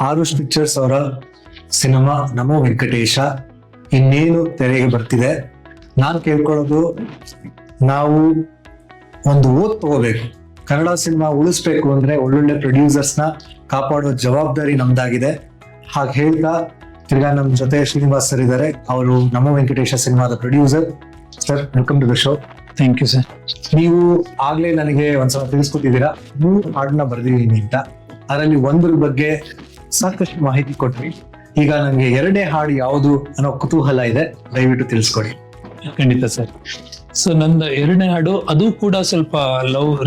Arush pictures ಅವರ cinema ನಮೋ ವೆಂಕಟೇಶ ಇನ್ನೇನು ತೆರೆಗೆ ಬರ್ತಿದೆ? ನಾನು ಕೇಳ್ಕೊಳ್ಳೋದು ನಾವು ಒಂದು ಓದ್ ತಗೋಬೇಕು. ಕನ್ನಡ ಸಿನಿಮಾ ಉಳಿಸ್ಬೇಕು ಅಂದ್ರೆ ಒಳ್ಳೊಳ್ಳೆ ಪ್ರೊಡ್ಯೂಸರ್ಸ್ನ ಕಾಪಾಡೋ ಜವಾಬ್ದಾರಿ ನಮ್ದಾಗಿದೆ. ಹಾಗೆ ಹೇಳ್ತಾ ತಿರ್ಗಾ ನಮ್ಮ ಜೊತೆ ಶ್ರೀನಿವಾಸ್ ಸರ್ ಇದ್ದಾರೆ. ಅವರು ನಮೋ ವೆಂಕಟೇಶ ಸಿನಿಮಾದ producer sir welcome to the show thank you sir ನೀವು ಆಗ್ಲೇ ನನಗೆ ಒಂದ್ಸಲ ತಿಳಿಸ್ಕೊಟ್ಟಿದ್ದೀರಾ? ಮೂರು ಹಾಡನ್ನ ಬರ್ದಿದ್ದೀನಿ ಅಂತ. ಅದರಲ್ಲಿ ಒಂದ್ರ ಬಗ್ಗೆ ಸಾಕಷ್ಟು ಮಾಹಿತಿ ಕೊಟ್ರಿ. ಈಗ ನನಗೆ ಎರಡನೇ ಹಾಡು ಯಾವುದು ಅನ್ನೋ ಕುತೂಹಲ ಇದೆ. ದಯವಿಟ್ಟು ತಿಳಿಸ್ಕೊಡಿ. ಖಂಡಿತ ಸರ್. ಸೊ ನಂದು ಎರಡನೇ ಹಾಡು, ಅದು ಕೂಡ ಸ್ವಲ್ಪ ಲವ್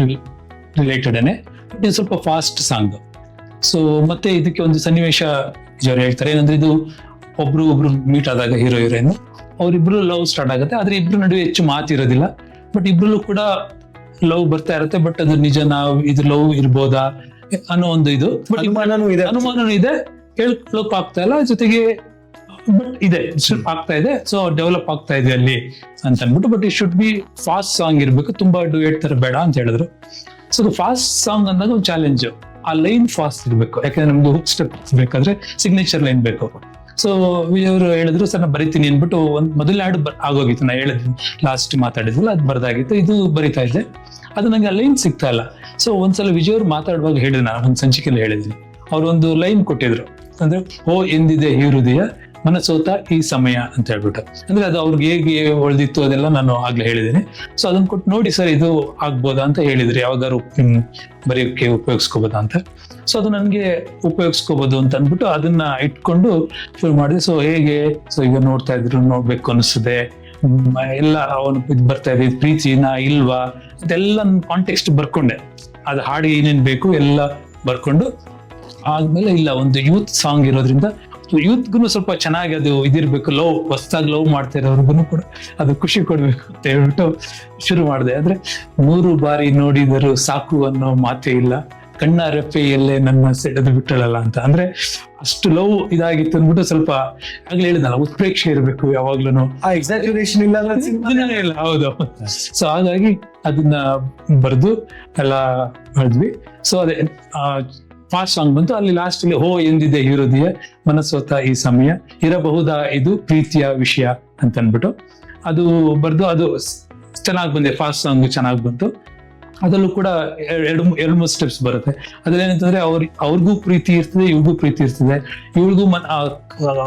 ರಿಲೇಟೆಡೇನೆ ಸ್ವಲ್ಪ ಫಾಸ್ಟ್ ಸಾಂಗ್ ಸೊ ಮತ್ತೆ ಇದಕ್ಕೆ ಒಂದು ಸನ್ನಿವೇಶ ಜೋರು ಹೇಳ್ತಾರೆ. ಏನಂದ್ರೆ ಇದು ಒಬ್ರು ಒಬ್ರು ಮೀಟ್ ಆದಾಗ ಹೀರೋ ಹೀರೋಯಿನ್ ಅವರಿಬ್ರು ಲವ್ ಸ್ಟಾರ್ಟ್ ಆಗುತ್ತೆ. ಆದ್ರೆ ಇಬ್ರು ನಡುವೆ ಹೆಚ್ಚು ಮಾತಿರೋದಿಲ್ಲ ಬಟ್ ಇಬ್ರು ಕೂಡ ಲವ್ ಬರ್ತಾ ಇರುತ್ತೆ. ಬಟ್ ಅದು ನಿಜನಾ, ಇದು ಲವ್ ಇರ್ಬೋದಾ? ಅನ್ನೋ ಒಂದು ಇದು. ಬಟ್ ಅನುಮಾನನೂ ಇದೆ. ಅನುಮಾನನೂ ಇದೆ. ಹೇಳ್ಕೊಳಕ್ ಆಗ್ತಾ ಇಲ್ಲ ಜೊತೆಗೆ ಬಟ್ ಇದೆ. ಆಗ್ತಾ ಇದೆ. ಸೊ ಡೆವಲಪ್ ಆಗ್ತಾ ಇದೆ ಅಲ್ಲಿ ಅಂತ ಅನ್ಬಿಟ್ಟು but it should be fast song ಇರ್ಬೇಕು. ತುಂಬಾ ಡುಯೇಟ್ ತರ ಬೇಡ ಅಂತ ಹೇಳಿದ್ರು. ಸೊ ಫಾಸ್ಟ್ ಸಾಂಗ್ ಅಂದಾಗ ಒಂದು ಚಾಲೆಂಜ್ ಆ ಲೈನ್ ಫಾಸ್ಟ್ ಇರ್ಬೇಕು. ಯಾಕಂದ್ರೆ ನಮ್ಗೆ ಹುಕ್ ಸ್ಟೆಪ್ ಬೇಕಾದ್ರೆ ಸಿಗ್ನೇಚರ್ ಲೈನ್ ಬೇಕು. ಸೊ ಅವರು ಹೇಳಿದ್ರು, ಸರ್, ನಾನು ಬರಿತೀನಿ ಅಂದ್ಬಿಟ್ಟು ಒಂದ್ ಮೊದಲನೇ ಹಾಡು ಆಗೋಗಿತ್ತು. ನಾ ಹೇಳಿದ್ವಿ ಲಾಸ್ಟ್ ಮಾತಾಡಿದ್ವಲ್ಲ ಅದು ಬರ್ದಾಗಿತ್ತು. ಇದು ಬರಿತಾ ಇದ್ದೆ. ಅದು ನಂಗೆ ಆ ಲೈನ್ ಸಿಗ್ತಾ ಇಲ್ಲ. ಸೊ ಒಂದ್ಸಲ ವಿಜಯ್ ಅವ್ರು ಮಾತಾಡುವಾಗ ಹೇಳಿದ್ರು ನಾನು, ಒಂದು ಸಂಚಿಕೆಯಲ್ಲಿ ಹೇಳಿದ್ವಿ ಅವ್ರು ಒಂದು ಲೈನ್ ಕೊಟ್ಟಿದ್ರು. ಅಂದ್ರೆ, ಓ, ಎಂದಿದೆ ಈ ಹೃದಯ? ಮನಸೋತ ಈ ಸಮಯ ಅಂತ ಹೇಳ್ಬಿಟ್ಟು. ಅಂದ್ರೆ ಅದು ಅವ್ರಿಗೆ ಹೇಗೆ ಒಳ್ದಿತ್ತು ಅದೆಲ್ಲ ನಾನು ಆಗ್ಲೇ ಹೇಳಿದ್ದೀನಿ. ಸೊ ಅದನ್ನ ಕೊಟ್ಟು ನೋಡಿ ಸರ್ ಇದು ಆಗ್ಬೋದಾ ಅಂತ ಹೇಳಿದ್ರು. ಯಾವ್ದಾದ್ರು ಬರೆಯೋಕೆ ಉಪಯೋಗಿಸ್ಕೋಬೋದಾ ಅಂತ. ಸೊ ಅದು ನನಗೆ ಉಪಯೋಗಿಸ್ಕೋಬೋದು ಅಂತ ಅಂದ್ಬಿಟ್ಟು ಅದನ್ನ ಇಟ್ಕೊಂಡು ಶುರು ಮಾಡಿದೆ. ಸೊ ಹೇಗೆ? ಸೊ ಈಗ ನೋಡ್ತಾ ಇದ್ರು, ನೋಡ್ಬೇಕು ಅನಿಸ್ತದೆ ಎಲ್ಲ ಅವನು ಇದು ಬರ್ತಾ ಇದೆ. ಪ್ರೀತಿನಾ, ಇಲ್ವಾ? ಅದೆಲ್ಲ ಕಾಂಟೆಕ್ಸ್ಟ್ ಬರ್ಕೊಂಡೆ. ಅದು ಹಾಡಿ ಏನೇನ್ ಬೇಕು ಎಲ್ಲ ಬರ್ಕೊಂಡು. ಆದ್ಮೇಲೆ ಇಲ್ಲ, ಒಂದು ಯೂತ್ ಸಾಂಗ್ ಇರೋದ್ರಿಂದ ಯೂತ್ಗೂ ಸ್ವಲ್ಪ ಚೆನ್ನಾಗಿ ಅದು ಇದಿರ್ಬೇಕು ಲವ್ ಹೊಸದಾಗಿ ಲವ್ ಮಾಡ್ತಾ ಇರೋರ್ಗು ಕೂಡ ಅದು ಖುಷಿ ಕೊಡ್ಬೇಕು ಅಂತ ಹೇಳ್ಬಿಟ್ಟು ಶುರು ಮಾಡಿದೆ. ಆದ್ರೆ ಮೂರು ಬಾರಿ ನೋಡಿದರೂ ಸಾಕು ಅನ್ನೋ ಮಾತೇ ಇಲ್ಲ. ಕಣ್ಣ ರೆಪ್ಪೆಯಲ್ಲೇ ನನ್ನ ಸೆಳೆದು ಬಿಟ್ಟಳಲ್ಲ ಅಂತ. ಅಂದ್ರೆ ಅಷ್ಟು ಲವ್ ಇದಾಗಿತ್ತು ಅಂದ್ಬಿಟ್ಟು ಸ್ವಲ್ಪ ಆಗ್ಲೇ ಹೇಳಿದಲ್ಲ ಉತ್ಪ್ರೇಕ್ಷೆ ಇರಬೇಕು ಯಾವಾಗ್ಲೂ ಎಕ್ಸಾಕ್ಯುಲೇಷನ್ ಇಲ್ಲ ಹೌದು. ಸೊ ಹಾಗಾಗಿ ಅದನ್ನ ಬರೆದು ಎಲ್ಲ ಮಾಡಿದ್ವಿ. ಸೊ ಅದೇ ಫಾಸ್ಟ್ ಸಾಂಗ್ ಬಂತು. ಅಲ್ಲಿ ಲಾಸ್ಟ್ ಹೋ ಎಂದಿದೆ ಹೃದಯ ಮನಸ್ಸೋತ ಈ ಸಮಯ. ಇರಬಹುದಾ ಇದು ಪ್ರೀತಿಯ ವಿಷಯ ಅಂತ ಅನ್ಬಿಟ್ಟು ಅದು ಬರ್ದು ಅದು ಚೆನ್ನಾಗಿ ಬಂದೆ ಫಾಸ್ಟ್ ಸಾಂಗ್ ಚೆನ್ನಾಗಿ ಬಂತು. ಅದರಲ್ಲೂ ಕೂಡ ಎರಡು ಎರಡು ಮೂರು ಸ್ಟೆಪ್ಸ್ ಬರುತ್ತೆ. ಅದ್ರಲ್ಲಿ ಏನಂತಂದ್ರೆ ಅವ್ರ, ಅವ್ರಿಗೂ ಪ್ರೀತಿ ಇರ್ತದೆ, ಇವ್ರಿಗೂ ಪ್ರೀತಿ ಇರ್ತದೆ. ಇವ್ರಿಗೂ ಮನ್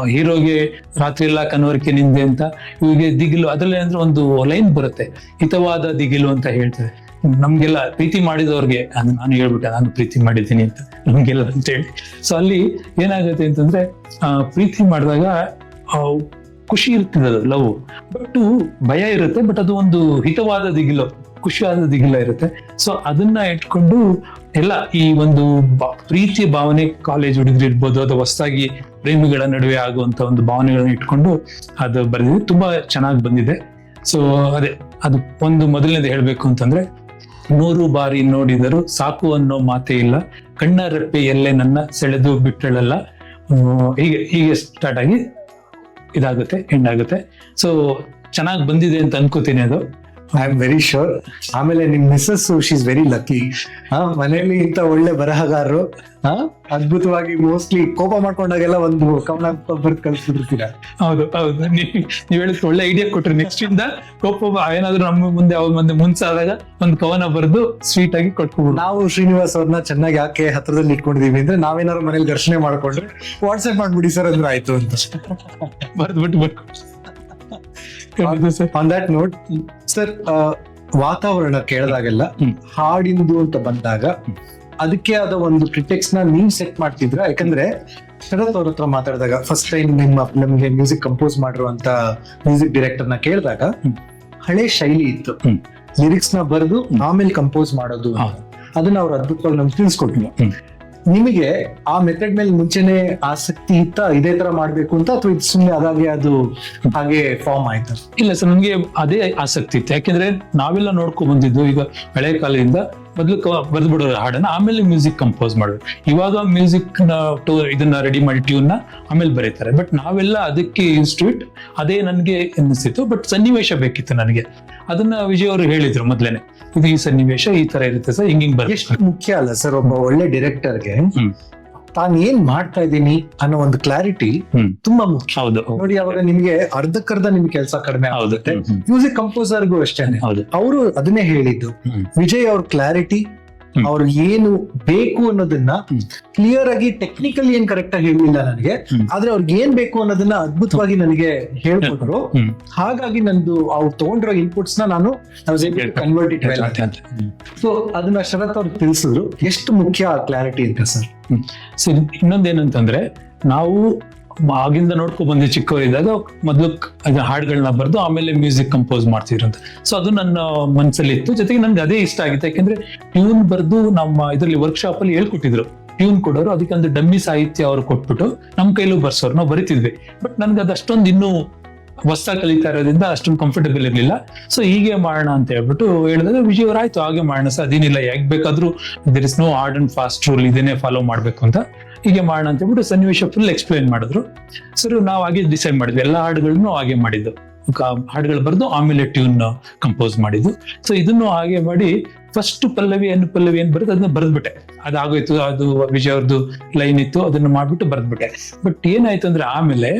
ಹೀರೋಗೆ ರಾತ್ರಿ ಎಲ್ಲ ಕನವರಿಕೆ ನಿಂದೆ ಅಂತ, ಇವ್ರಿಗೆ ದಿಗಿಲು, ಅದ್ರಲ್ಲಿ ಏನಂದ್ರೆ ಒಂದು ಲೈನ್ ಬರುತ್ತೆ. ಹಿತವಾದ ದಿಗಿಲು ಅಂತ ಹೇಳ್ತಾರೆ. ನಮ್ಗೆಲ್ಲ ಪ್ರೀತಿ ಮಾಡಿದವ್ರಿಗೆ ಅದು ನಾನು ಹೇಳ್ಬಿಟ್ಟೆ ನಾನು ಪ್ರೀತಿ ಮಾಡಿದ್ದೀನಿ ಅಂತ ನಮ್ಗೆಲ್ಲ ಅಂತ ಹೇಳಿ ಸೊ ಅಲ್ಲಿ ಏನಾಗುತ್ತೆ ಅಂತಂದ್ರೆ ಆ, ಪ್ರೀತಿ ಮಾಡಿದಾಗ ಖುಷಿ ಇರ್ತದೆ ಅದು ಲವ್. ಬಟ್ ಭಯ ಇರುತ್ತೆ ಬಟ್ ಅದು ಒಂದು ಹಿತವಾದ ದಿಗಿಲು ಖುಷಿಯಾದ ದಿಗಿಲ ಇರುತ್ತೆ. ಸೊ ಅದನ್ನ ಇಟ್ಕೊಂಡು ಎಲ್ಲ ಈ ಒಂದು ಪ್ರೀತಿ ಭಾವನೆ ಕಾಲೇಜ್ ಹುಡುಗರು ಇರ್ಬೋದು ಅಥವಾ ಹೊಸದಾಗಿ ಪ್ರೇಮಿಗಳ ನಡುವೆ ಆಗುವಂತ ಒಂದು ಭಾವನೆಗಳನ್ನ ಇಟ್ಕೊಂಡು ಅದು ಬರೆದಿದೆ. ತುಂಬಾ ಚೆನ್ನಾಗಿ ಬಂದಿದೆ. ಸೊ ಅದೇ ಅದು ಒಂದು ಮೊದಲನೇದು ಹೇಳ್ಬೇಕು ಅಂತಂದ್ರೆ ನೂರು ಬಾರಿ ನೋಡಿದರೂ ಸಾಕು ಅನ್ನೋ ಮಾತೇ ಇಲ್ಲ. ಕಣ್ಣ ರೆಪ್ಪೆಯಲ್ಲೇ ನನ್ನ ಸೆಳೆದು ಬಿಟ್ಟಳಲ್ಲ. ಹೀಗೆ ಹೀಗೆ ಸ್ಟಾರ್ಟ್ ಆಗಿ ಇದಾಗುತ್ತೆ ಎಂಡ್ ಆಗುತ್ತೆ. ಸೊ ಚೆನ್ನಾಗಿ ಬಂದಿದೆ ಅಂತ ಅನ್ಕೋತೀನಿ ಅದು. ಐ ಆಮ್ ವೆರಿ ಶೋರ್ ಆಮೇಲೆ ನಿಮ್ ಮಿಸ್ಸಸ್ ಶೀಸ್ ವೆರಿ ಲಕ್ಕಿ ಹಾ ಮನೆಯಲ್ಲಿ ಇಂತ ಒಳ್ಳೆ ಬರಹಗಾರರು ಹಾ ಅದ್ಭುತವಾಗಿ ಮೋಸ್ಟ್ಲಿ ಕೋಪ ಮಾಡ್ಕೊಂಡಾಗೆಲ್ಲ ಒಂದು ಕವನ ಬರ್ದು ಕಳ್ಸಿರ್ತೀರಾ ಹೌದು. ಹೌದು ನೀವ್ ಹೇಳಿದ್ ಒಳ್ಳೆ ಐಡಿಯಾ ಕೊಟ್ರಿ. ನೆಕ್ಸ್ಟ್ ಇಂದ ಕೋಪ ಏನಾದ್ರೂ ನಮ್ಮ ಮುಂದೆ ಅವ್ರ ಮುಂದೆ ಮುಂಚಾದಾಗ ಒಂದು ಕವನ ಬರೆದು ಸ್ವೀಟ್ ಆಗಿ ಕೊಟ್ಕೊಬಿಡು ನಾವು ಶ್ರೀನಿವಾಸ್ ಅವ್ರನ್ನ ಚೆನ್ನಾಗಿ ಯಾಕೆ ಹತ್ರದಲ್ಲಿ ಇಟ್ಕೊಂಡಿದೀವಿ ಅಂದ್ರೆ ನಾವೇನಾದ್ರು ಮನೇಲಿ ಘರ್ಷಣೆ ಮಾಡ್ಕೊಂಡ್ರೆ ವಾಟ್ಸ್ಆಪ್ ಮಾಡ್ಬಿಡಿ ಸರ್ ಅಂದ್ರೆ ಆಯ್ತು ಅಂತ. ಬರ್ದ್ಬಿಟ್ಟು ಬರ್ಕೊಂಡು ಆನ್ ದಟ್ ನೋಟ್ ಸರ್ ವಾತಾವರಣ ಕೇಳಿದಾಗೆಲ್ಲ. ಹಾಡಿಂದು ಅಂತ ಬಂದಾಗ ಅದಕ್ಕೆ ಆದ ಒಂದು ಕ್ರಿಟಿಕ್ಸ್ನ ನೀವ್ ಸೆಟ್ ಮಾಡ್ತಿದ್ರ ಯಾಕಂದ್ರೆ ಶರತ್ ಅವ್ರ ಹತ್ರ ಮಾತಾಡಿದಾಗ ಫಸ್ಟ್ ಟೈಮ್ ನಿಮ್ಮ ನಮ್ಗೆ ಮ್ಯೂಸಿಕ್ ಕಂಪೋಸ್ ಮಾಡಿರುವಂತ ಮ್ಯೂಸಿಕ್ ಡೈರೆಕ್ಟರ್ನ ಕೇಳಿದಾಗ ಹಳೆ ಶೈಲಿ ಇತ್ತು. ಲಿರಿಕ್ಸ್ನ ಬರೆದು ಆಮೇಲೆ ಕಂಪೋಸ್ ಮಾಡೋದು. ಅದನ್ನ ಅವ್ರು ಅದ್ಭುತವಾಗಿ ನಮ್ಗೆ ತಿಳಿಸ್ಕೊಟ್ಟಿಲ್ಲ. ನಿಮಗೆ ಆ ಮೆಥಡ್ ಮೇಲೆ ಮುಂಚೆನೆ ಆಸಕ್ತಿ ಇತ್ತ ಇದೇ ತರ ಮಾಡ್ಬೇಕು ಅಂತ ಅಥವಾ ಇದು ಸುಮ್ಮನೆ ಅದಾಗೆ ಅದು ಹಾಗೆ ಫಾರ್ಮ್ ಆಯ್ತು? ಇಲ್ಲ ಸರ್, ನಮ್ಗೆ ಅದೇ ಆಸಕ್ತಿ ಇತ್ತು. ಯಾಕೆಂದ್ರೆ ನಾವೆಲ್ಲ ನೋಡ್ಕೊಂಡ್ ಬಂದಿದ್ದು ಈಗ ಹಳೆ ಕಾಲದಿಂದ ಮೊದಲು ಬರೆದು ಬಿಡೋರು ಹಾಡನ್ನ ಆಮೇಲೆ ಮ್ಯೂಸಿಕ್ ಕಂಪೋಸ್ ಮಾಡೋರು. ಇವಾಗ ಮ್ಯೂಸಿಕ್ ಇದನ್ನ ರೆಡಿ ಮಾಡಿ ಟ್ಯೂನ್ನ ಆಮೇಲೆ ಬರೀತಾರೆ. ಬಟ್ ನಾವೆಲ್ಲ ಅದಕ್ಕೆ ಇನ್ಸ್ಟಿಟ್ಯೂಟ್ ಅದೇ ನನಗೆ ಅನ್ನಿಸ್ತಿತ್ತು. ಬಟ್ ಸನ್ನಿವೇಶ ಬೇಕಿತ್ತು ನನಗೆ. ಅದನ್ನ ವಿಜಯ್ ಅವರು ಹೇಳಿದ್ರು ಮೊದ್ಲೇನೆ. ಇದು ಈ ಸನ್ನಿವೇಶ ಈ ತರ ಇರುತ್ತೆ ಸರ್ ಹಿಂಗಿಂಗ್ ಬರುತ್ತೆ. ಮುಖ್ಯ ಅಲ್ಲ ಸರ್ ಒಬ್ಬ ಒಳ್ಳೆ ಡೈರೆಕ್ಟರ್ಗೆ. ತಾನು ಏನ್ ಮಾಡ್ತಾ ಇದ್ದೀನಿ ಅನ್ನೋ ಒಂದು ಕ್ಲಾರಿಟಿ ತುಂಬಾ ಮುಖ್ಯ. ಹೌದು. ನೋಡಿ ಅವಾಗ ನಿಮ್ಗೆ ಅರ್ಧಕ್ಕರ್ಧ ನಿಮ್ ಕೆಲಸ ಕಡಿಮೆ ಆಗುತ್ತೆ. ಮ್ಯೂಸಿಕ್ ಕಂಪೋಸರ್ಗೂ ಅಷ್ಟೇನೆ. ಹೌದು. ಅವರು ಅದನ್ನೇ ಹೇಳಿದ್ದು. ವಿಜಯ್ ಅವ್ರ ಕ್ಲಾರಿಟಿ ಹ್ಮ್. ಅವ್ರು ಏನು ಬೇಕು ಅನ್ನೋದನ್ನ ಕ್ಲಿಯರ್ ಆಗಿ ಟೆಕ್ನಿಕಲಿ ಏನ್ ಕರೆಕ್ಟ್ ಆಗಿ ಹೇಳಿಲ್ಲ ನನಗೆ ಆದ್ರೆ ಅವ್ರಿಗೆ ಏನ್ ಬೇಕು ಅನ್ನೋದನ್ನ ಅದ್ಭುತವಾಗಿ ನನಗೆ ಹೇಳ್ಕೊಟ್ರು. ಹಾಗಾಗಿ ನಂದು ಅವ್ರು ತಗೊಂಡಿರೋ ಇನ್ಪುಟ್ಸ್ನ ನಾನು ಕನ್ವರ್ಟ್ ಇಟ್ ಸೊ ಅದನ್ನ ಶರತ್ ಅವ್ರು ತಿಳಿಸಿದ್ರು. ಎಷ್ಟು ಮುಖ್ಯ ಕ್ಲಾರಿಟಿ ಅಂತ ಸರ್? ಸೊ ಇನ್ನೊಂದೇನಂತಂದ್ರೆ ನಾವು ಆಗಿಂದ ನೋಡ್ಕೊಂಡು ಬಂದೆ ಚಿಕ್ಕವರಿದ್ದಾಗ ಮೊದಲು ಹಾಡುಗಳನ್ನ ಬರೆದು ಆಮೇಲೆ ಮ್ಯೂಸಿಕ್ ಕಂಪೋಸ್ ಮಾಡ್ತಿದ್ರು ಅಂತ. ಸೊ ಅದು ನನ್ನ ಮನಸ್ಸಲ್ಲಿ ಇತ್ತು ಜೊತೆಗೆ ನನ್ಗೆ ಅದೇ ಇಷ್ಟ ಆಗಿತ್ತು. ಯಾಕೆಂದ್ರೆ ಟ್ಯೂನ್ ಬರೆದು ನಮ್ಮ ಇದರಲ್ಲಿ ವರ್ಕ್ಶಾಪ್ ಅಲ್ಲಿ ಹೇಳ್ಕೊಟ್ಟಿದ್ರು. ಟ್ಯೂನ್ ಕೊಡೋರು ಅದಕ್ಕೆ ಒಂದು ಡಮ್ಮಿ ಸಾಹಿತ್ಯ ಅವ್ರು ಕೊಟ್ಬಿಟ್ಟು ನಮ್ಮ ಕೈಲೂ ಬರ್ಸೋರು. ನಾವು ಬರಿತಿದ್ವಿ. ಬಟ್ ನನ್ಗೆ ಅದು ಅಷ್ಟೊಂದು ಇನ್ನೂ ಹೊಸ ಕಲಿತಾ ಇರೋದ್ರಿಂದ ಅಷ್ಟೊಂದು ಕಂಫರ್ಟಬಲ್ ಇರಲಿಲ್ಲ. ಸೊ ಹೀಗೆ ಮಾಡೋಣ ಅಂತ ಹೇಳ್ಬಿಟ್ಟು ಹೇಳಿದಾಗ ವಿಜಯ್ ಅವ್ರು, ಆಯ್ತು, ಹಾಗೆ ಮಾಡೋಣ ಸರ್. ಅದೇನಿಲ್ಲ. ಯಾಕೆ ಬೇಕಾದ್ರೂ there is no hard and fast rule ಇದನ್ನೇ ಫಾಲೋ ಮಾಡ್ಬೇಕು ಅಂತ. ಹೀಗೆ ಮಾಡೋಣ ಅಂತ ಹೇಳ್ಬಿಟ್ಟು ಸನ್ನಿವೇಶ ಫುಲ್ ಎಕ್ಸ್ಪ್ಲೈನ್ ಮಾಡಿದ್ರು. ಸರ್, ನಾವು ಹಾಗೆ ಡಿಸೈಡ್ ಮಾಡಿದ್ವಿ. ಎಲ್ಲ ಹಾಡುಗಳನ್ನು ಹಾಗೆ ಮಾಡಿದ್ದು. ಹಾಡುಗಳು ಬರೆದು ಆಮೇಲೆ ಟ್ಯೂನ್ ಕಂಪೋಸ್ ಮಾಡಿದ್ದು. ಸೊ ಇದನ್ನು ಹಾಗೆ ಮಾಡಿ ಫಸ್ಟ್ ಪಲ್ಲವಿ ಏನು ಪಲ್ಲವಿ ಏನು ಬರುತ್ತೆ ಅದನ್ನ ಬರೆದ್ಬಿಟ್ಟೆ. ಅದಾಗೋಯ್ತು, ಅದು ವಿಜಯ್ ಅವ್ರದ್ದು ಲೈನ್ ಇತ್ತು, ಅದನ್ನ ಮಾಡ್ಬಿಟ್ಟು ಬರೆದ್ಬಿಟ್ಟೆ. ಬಟ್ ಏನಾಯ್ತು ಅಂದ್ರೆ ಆಮೇಲೆ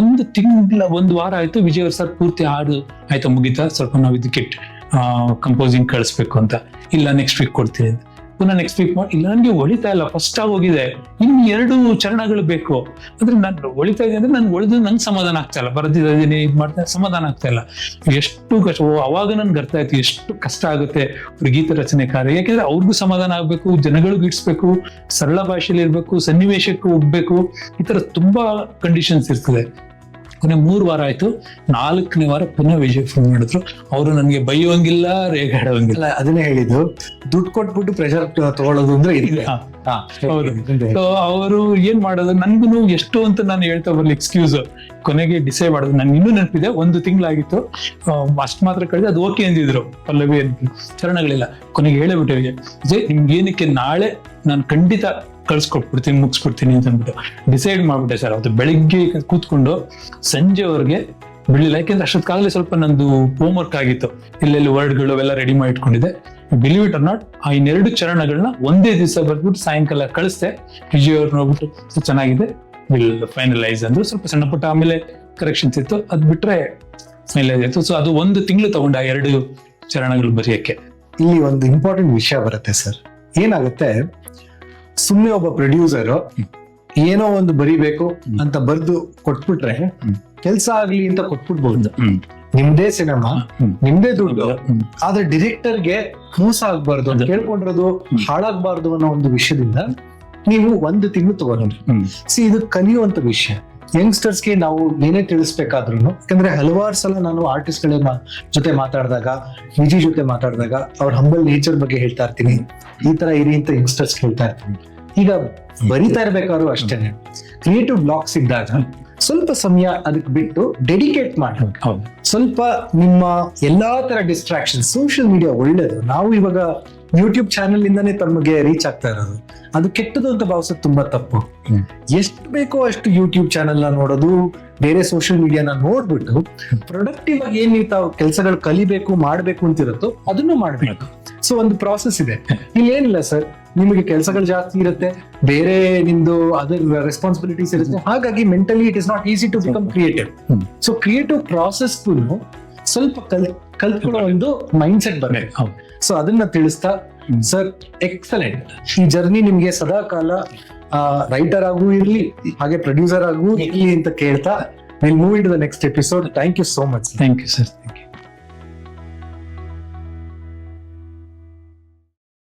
ಒಂದು ತಿಂಗಳ, ಒಂದು ವಾರ ಆಯ್ತು ವಿಜಯ್ ಅವ್ರ ಸರ್ ಪೂರ್ತಿ ಹಾಡು ಆಯ್ತಾ ಮುಗಿತಾ? ಸ್ವಲ್ಪ ನಾವು ಇದಕ್ಕೆ ಕಂಪೋಸಿಂಗ್ ಕಳಿಸ್ಬೇಕು ಅಂತ. ಇಲ್ಲ ನೆಕ್ಸ್ಟ್ ವೀಕ್ ಕೊಡ್ತೀನಿ ಪುನಃ ನೆಕ್ಸ್ಟ್ ವೀಕ್ ಮಾಡಿ ಇಲ್ಲ ನನಗೆ ಹೊಳಿತಾ ಇಲ್ಲ ಫಸ್ಟ್ ಆಗಿ ಹೋಗಿದೆ. ಇನ್ನು ಎರಡು ಚರಣಗಳು ಬೇಕು. ಅಂದ್ರೆ ನಾನು ಒಳಿತಾ ಇದೆ ಅಂದ್ರೆ ನನ್ಗೆ ಹೊಳೆದು ನಂಗೆ ಸಮಾಧಾನ ಆಗ್ತಾ ಇಲ್ಲ. ಬರೆದಿದ್ದೀನಿ ಇದು ಮಾಡ್ತಾ ಸಮಾಧಾನ ಆಗ್ತಾ ಇಲ್ಲ. ಎಷ್ಟು ಕಷ್ಟ ಓ, ಅವಾಗ ನನ್ಗೆ ಅರ್ಥ ಆಯ್ತು ಎಷ್ಟು ಕಷ್ಟ ಆಗುತ್ತೆ ಅವ್ರ ಗೀತ ರಚನೆ ಕಾರ್ಯ. ಯಾಕೆಂದ್ರೆ ಅವ್ರಿಗೂ ಸಮಾಧಾನ ಆಗ್ಬೇಕು ಜನಗಳಿಗೂ ಇಡ್ಸ್ಬೇಕು ಸರಳ ಭಾಷೆಯಲ್ಲಿ ಇರ್ಬೇಕು ಸನ್ನಿವೇಶಕ್ಕೂ ಹೋಗ್ಬೇಕು. ಈ ತರ ತುಂಬಾ ಕಂಡೀಷನ್ಸ್ ಇರ್ತದೆ. ಕೊನೆ ಮೂರು ವಾರ ಆಯ್ತು. ನಾಲ್ಕನೇ ವಾರ ಪುನಃ ವಿಜಯ್ ಫೋನ್ ಮಾಡಿದ್ರು. ಅವರು ನನಗೆ ಬೈಯುವಂಗಿಲ್ಲ ರೇಗಾಡುವಂಗಿಲ್ಲ. ಅದನ್ನೇ ಹೇಳಿದ್ದು. ದುಡ್ಡು ಕೊಟ್ಬಿಟ್ಟು ಪ್ರೆಷರ್ ತಗೊಳ್ಳೋದು ಅಂದ್ರೆ ಇದೆ. ಹೌದು. ಅವರು ಏನ್ ಮಾಡೋದು? ನನ್ಗೂ ಎಷ್ಟು ಅಂತ ನಾನು ಹೇಳ್ತಾ ಬರ್ಲಿ ಎಕ್ಸ್ಕ್ಯೂಸ್ ಕೊನೆಗೆ ಡಿಸೈಡ್ ಮಾಡೋದು ನನ್ಗೆ ಇನ್ನೂ ನೆನಪಿದೆ ಒಂದು ತಿಂಗಳಾಗಿತ್ತು. ಅಷ್ಟು ಮಾತ್ರ ಕಳೆದು ಅದು ಓಕೆ ಅಂದಿದ್ರು ಪಲ್ಲವಿ ಅಂತ. ಚರಣಗಳಿಲ್ಲ ಕೊನೆಗೆ ಹೇಳೇಬಿಟ್ಟೆ ವಿಜಯ್ ನಿಮ್ಗೆ ಏನಕ್ಕೆ ನಾಳೆ ನಾನು ಖಂಡಿತ ಕಳ್ಸ್ಕೊಟ್ಬಿಡ್ತೀನಿ ಮುಗಿಸ್ಬಿಡ್ತೀನಿ ಅಂತ ಅಂದ್ಬಿಟ್ಟು ಡಿಸೈಡ್ ಮಾಡ್ಬಿಟ್ಟೆ ಸರ್ ಅವತ್ತು ಬೆಳಿಗ್ಗೆ ಕೂತ್ಕೊಂಡು ಸಂಜೆವರೆಗೆ ಬಿಡಲಿಲ್ಲ. ಯಾಕೆಂದ್ರೆ ಕಾಲದಲ್ಲಿ ಸ್ವಲ್ಪ ನಂದು ಹೋಮ್ ವರ್ಕ್ ಆಗಿತ್ತು ಇಲ್ಲೆಲ್ಲಿ ವರ್ಡ್ಗಳು ಅವೆಲ್ಲ ರೆಡಿ ಮಾಡಿ ಇಟ್ಕೊಂಡಿದ್ದೆ. ಬಿಲೀವ್ ಇಟ್ ಆರ್ ನಾಟ್ ಆ ಇನ್ನೆರಡು ಚರಣಗಳನ್ನ ಒಂದೇ ದಿವಸ ಬರ್ಬಿಟ್ಟು ಸಾಯಂಕಾಲ ಕಳಿಸ್ದೆ. ವಿಜಯವ್ರು ನೋಡ್ಬಿಟ್ಟು "So, ಚೆನ್ನಾಗಿದೆ. ವಿಲ್ ಫೈನಲೈಸ್ ಅಂದ್ರು. ಸ್ವಲ್ಪ ಸಣ್ಣ ಪುಟ್ಟ ಆಮೇಲೆ ಕರೆಕ್ಷನ್ಸ್ ಇತ್ತು. ಅದ್ ಬಿಟ್ರೆ ಫೈನಲೈಸ್ ಆಯ್ತು. ಸೊ ಅದು ಒಂದು ತಿಂಗಳು ತಗೊಂಡ ಎರಡು ಚರಣಗಳು ಬರೆಯಕ್ಕೆ. ಇಲ್ಲಿ ಒಂದು ಇಂಪಾರ್ಟೆಂಟ್ ವಿಷಯ ಬರುತ್ತೆ ಸರ್ ಏನಾಗುತ್ತೆ ಸುಮ್ಮನೆ ಒಬ್ಬ ಪ್ರೊಡ್ಯೂಸರ್ ಏನೋ ಒಂದು ಬರಿಬೇಕು ಅಂತ ಬರ್ದು ಕೊಟ್ಬಿಟ್ರೆ. ಕೆಲ್ಸ ಆಗ್ಲಿ ಅಂತ ಕೊಟ್ಬಿಡ್ಬಹುದು ಹ್ಮ್. ನಿಮ್ದೇ ಸಿನಿಮಾ. ನಿಮ್ದೇ ದುಡ್ಡು. ಆದ್ರೆ ಡಿರೆಕ್ಟರ್ಗೆ ಮೋಸ ಆಗ್ಬಾರ್ದು ಅಂತ ಕೇಳ್ಕೊಂಡಿರೋದು. ಹಾಳಾಗ್ಬಾರ್ದು ಅನ್ನೋ ಒಂದು ವಿಷಯದಿಂದ ನೀವು ಒಂದು ತಿಂಗಳು ತಗೊಂಡ್ರಿ. ಸಿ ಇದು ಕಲಿಯುವಂತ ವಿಷಯ ಯಂಗ್ಸ್ಟರ್ಸ್ಗೆ ನಾವು ಏನೇ ತಿಳಿಸ್ಬೇಕಾದ್ರೂ ಯಾಕಂದ್ರೆ ಹಲವಾರು ಸಲ ನಾನು ಆರ್ಟಿಸ್ಟ್ಗಳ ಜೊತೆ ಮಾತಾಡಿದಾಗ ವಿಜಿ ಜೊತೆ ಮಾತಾಡಿದಾಗ ಅವ್ರ ಹಂಬಲ್ ನೇಚರ್ ಬಗ್ಗೆ ಹೇಳ್ತಾ ಇರ್ತೀನಿ. ಈ ತರ ಇರಿ ಅಂತ ಯಂಗ್ಸ್ಟರ್ಸ್ ಹೇಳ್ತಾ ಇರ್ತೀನಿ. ಈಗ ಬರಿತಾ ಇರ್ಬೇಕಾದ್ರು ಅಷ್ಟೇನೆ. ಕ್ರಿಯೇಟಿವ್ ಬ್ಲಾಕ್ಸ್ ಇದ್ದಾಗ ಸ್ವಲ್ಪ ಸಮಯ ಅದಕ್ಕೆ ಬಿಟ್ಟು ಡೆಡಿಕೇಟ್ ಮಾಡಬೇಕು ಹೌದು. ಸ್ವಲ್ಪ ನಿಮ್ಮ ಎಲ್ಲಾ ತರ ಡಿಸ್ಟ್ರಾಕ್ಷನ್ ಸೋಷಿಯಲ್ ಮೀಡಿಯಾ ಒಳ್ಳೇದು. ನಾವು ಇವಾಗ ಯೂಟ್ಯೂಬ್ ಚಾನೆಲ್ ಇಂದಾನೇ ತಮಗೆ ರೀಚ್ ಆಗ್ತಾ ಇರೋದು. ಅದು ಕೆಟ್ಟದು ಅಂತ ಭಾವಿಸೋದು ತುಂಬಾ ತಪ್ಪು. ಎಷ್ಟು ಬೇಕೋ ಅಷ್ಟು ಯೂಟ್ಯೂಬ್ ಚಾನೆಲ್ನ ನೋಡೋದು ಬೇರೆ ಸೋಷಿಯಲ್ ಮೀಡಿಯಾನ ನೋಡ್ಬಿಟ್ಟು ಪ್ರೊಡಕ್ಟಿವ್ ಆಗಿ ಏನ್ ನೀವು ತಾವು ಕೆಲಸಗಳು ಕಲಿಬೇಕು ಮಾಡ್ಬೇಕು ಅಂತಿರುತ್ತೋ ಅದನ್ನು ಮಾಡ್ಬೇಕು. ಸೊ ಒಂದು ಪ್ರಾಸೆಸ್ ಇದೆ. ಇಲ್ಲಿ ಏನಿಲ್ಲ ಸರ್ ನಿಮಗೆ ಕೆಲಸಗಳು ಜಾಸ್ತಿ ಇರುತ್ತೆ ಬೇರೆ ನಿಮ್ದು ಅದರ್ ರೆಸ್ಪಾನ್ಸಿಬಿಲಿಟೀಸ್ ಇರುತ್ತೆ ಹಾಗಾಗಿ mentally it is not easy to become creative. So creative process ಸ್ವಲ್ಪ ಕಲ್ ಕಲ್ತ್ಕೊಳ್ಳೋ ಒಂದು ಮೈಂಡ್ ಸೆಟ್ ಬರಬೇಕು ಸೊ ಅದನ್ನ ತಿಳಿಸ್ತಾ ಸರ್ ಎಕ್ಸಲೆಂಟ್ ಈ ಜರ್ನಿ ನಿಮ್ಗೆ ಸದಾ ಕಾಲ ರೈಟರ್ ಆಗೂ ಇರ್ಲಿ ಹಾಗೆ ಪ್ರೊಡ್ಯೂಸರ್ ಆಗೂ ಇರ್ಲಿ ಅಂತ ಕೇಳ್ತಾ will move in the next episode thank you so much thank you sir